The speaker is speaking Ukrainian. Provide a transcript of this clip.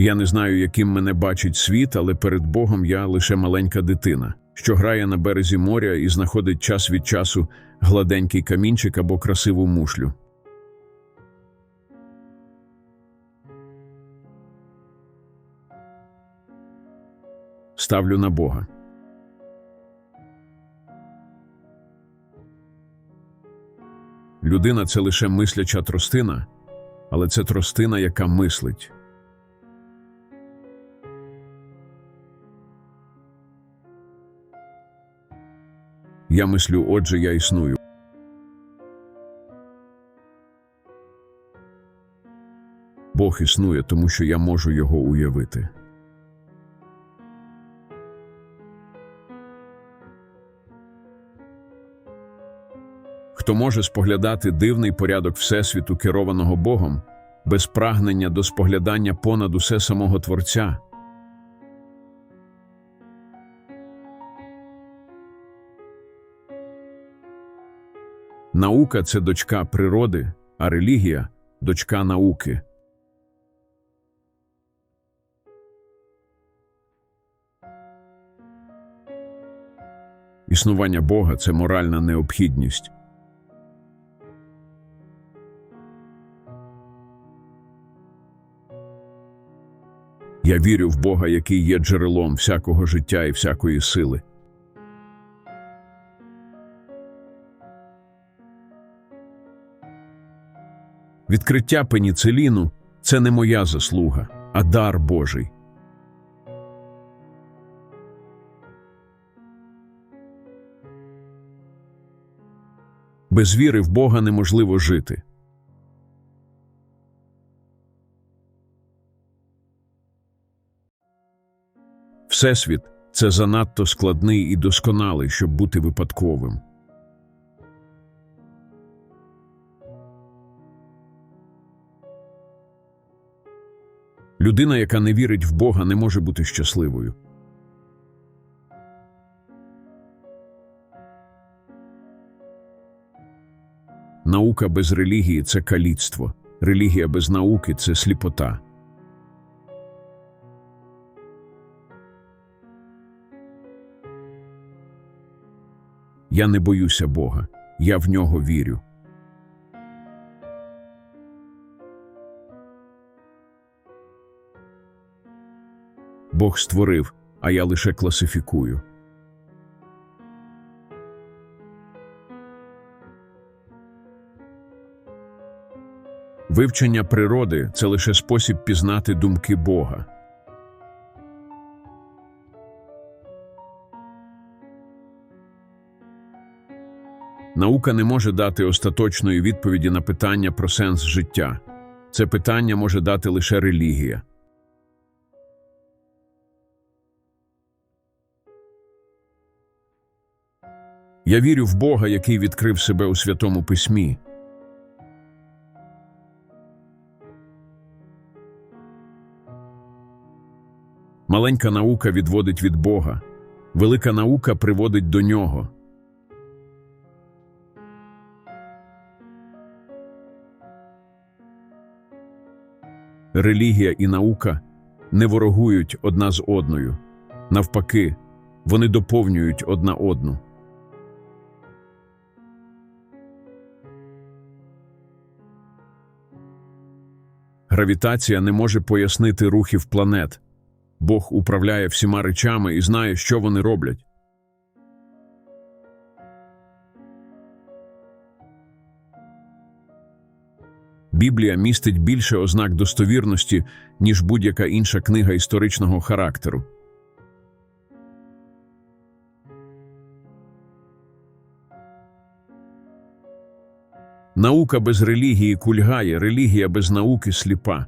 Я не знаю, яким мене бачить світ, але перед Богом я лише маленька дитина, що грає на березі моря і знаходить час від часу гладенький камінчик або красиву мушлю. Ставлю на Бога. Людина це лише мисляча тростина, але це тростина, яка мислить. Я мислю, отже, я існую. Бог існує, тому що я можу його уявити. Хто може споглядати дивний порядок Всесвіту, керованого Богом, без прагнення до споглядання понад усе самого Творця? Наука це дочка природи, а релігія дочка науки. Існування Бога це моральна необхідність. Я вірю в Бога, який є джерелом всякого життя і всякої сили. Відкриття пеніциліну це не моя заслуга, а дар Божий. Без віри в Бога неможливо жити. Всесвіт це занадто складний і досконалий, щоб бути випадковим. Людина, яка не вірить в Бога, не може бути щасливою. Наука без релігії це каліцтво, релігія без науки це сліпота. Я не боюся Бога, я в нього вірю. Бог створив, а я лише класифікую. Вивчення природи це лише спосіб пізнати думки Бога. Наука не може дати остаточної відповіді на питання про сенс життя. Це питання може дати лише релігія. Я вірю в Бога, який відкрив себе у Святому Письмі. Маленька наука відводить від Бога, велика наука приводить до нього. Релігія і наука не ворогують одна з одною. Навпаки, вони доповнюють одна одну. Гравітація не може пояснити рухів планет. Бог управляє всіма речами і знає, що вони роблять. Біблія містить більше ознак достовірності, ніж будь-яка інша книга історичного характеру. Наука без релігії кульгає, релігія без науки сліпа.